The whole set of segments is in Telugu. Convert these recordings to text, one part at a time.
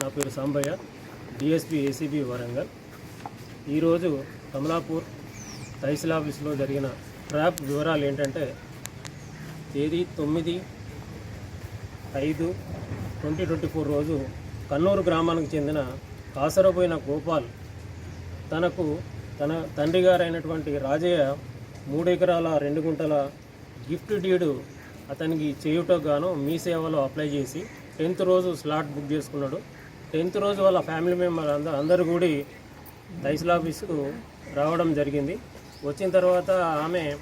నా పేరు సాంబయ్య డిఎస్పి ఏసీబీ వరంగల్. ఈరోజు కమలాపూర్ తహసీల్ ఆఫీస్లో జరిగిన ట్రాప్ వివరాలు ఏంటంటే తేదీ తొమ్మిది ఐదు ట్వంటీ ట్వంటీ ఫోర్ రోజు కన్నూరు గ్రామానికి చెందిన కాసరబోయిన గోపాల్ తనకు తన తండ్రి గారైనటువంటి రాజయ్య మూడు ఎకరాల రెండు గుంటల గిఫ్ట్ డీడు అతనికి చేయుటకు గాను మీ సేవలో అప్లై చేసి టెన్త్ రోజు స్లాట్ బుక్ చేసుకున్నాడు. టెన్త్ రోజు వాళ్ళ ఫ్యామిలీ మెంబర్ అందరూ అందరు కూడి తహసీల్ ఆఫీస్కు రావడం జరిగింది. వచ్చిన తర్వాత ఆమె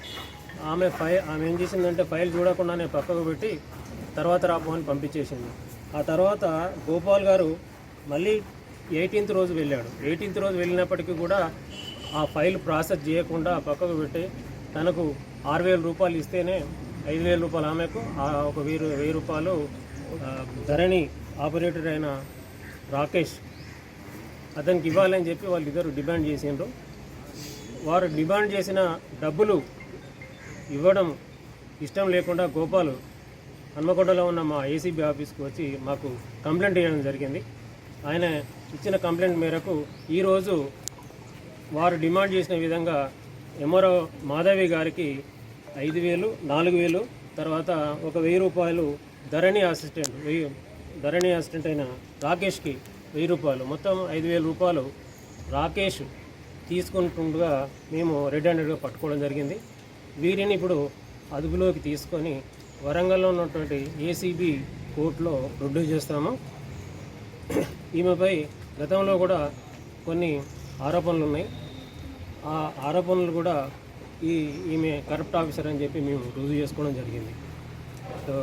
ఆమె ఫైల్ ఆమె ఏం చేసిందంటే ఫైల్ చూడకుండానే పక్కకు పెట్టి తర్వాత రాపో అని పంపించేసింది. ఆ తర్వాత గోపాల్ గారు మళ్ళీ ఎయిటీన్త్ రోజు వెళ్ళాడు. ఎయిటీన్త్ రోజు వెళ్ళినప్పటికీ కూడా ఆ ఫైల్ ప్రాసెస్ చేయకుండా పక్కకు పెట్టి తనకు ఆరు వేల రూపాయలు ఇస్తేనే ఐదు వేల రూపాయలు ఆమెకు ఒక వెయ్యి రూ- వెయ్యి రూపాయలు ధరణి ఆపరేటర్ అయిన రాకేష్ అతనికి ఇవ్వాలని చెప్పి వాళ్ళు ఇద్దరు డిమాండ్ చేసిండ్రు. వారు డిమాండ్ చేసిన డబ్బులు ఇవ్వడం ఇష్టం లేకుండా గోపాల్ హన్మకొండలో ఉన్న మా ఏసీబీ ఆఫీస్కి వచ్చి మాకు కంప్లైంట్ ఇవ్వడం జరిగింది. ఆయన ఇచ్చిన కంప్లైంట్ మేరకు ఈరోజు వారు డిమాండ్ చేసిన విధంగా ఎమ్మరో మాధవి గారికి ఐదు వేలు నాలుగు వేలు తర్వాత ఒక వెయ్యి రూపాయలు ధరణి అసిస్టెంట్ వెయ్యి ధరణి అసిస్టెంట్ అయిన రాకేష్కి వెయ్యి రూపాయలు. మొత్తం ఐదు వేల రూపాయలు రాకేష్ తీసుకుంటుండగా మేము రెడ్ హ్యాండెడ్గా పట్టుకోవడం జరిగింది. వీరిని ఇప్పుడు అదుపులోకి తీసుకొని వరంగల్లో ఉన్నటువంటి ఏసీబీ కోర్టులో రుడ్డు చేస్తాము ఈమెపై గతంలో కూడా కొన్ని ఆరోపణలు ఉన్నాయి. ఆ ఆరోపణలు కూడా ఈ ఈమె కరప్ట్ ఆఫీసర్ అని చెప్పి మేము రుజువు చేసుకోవడం జరిగింది. సో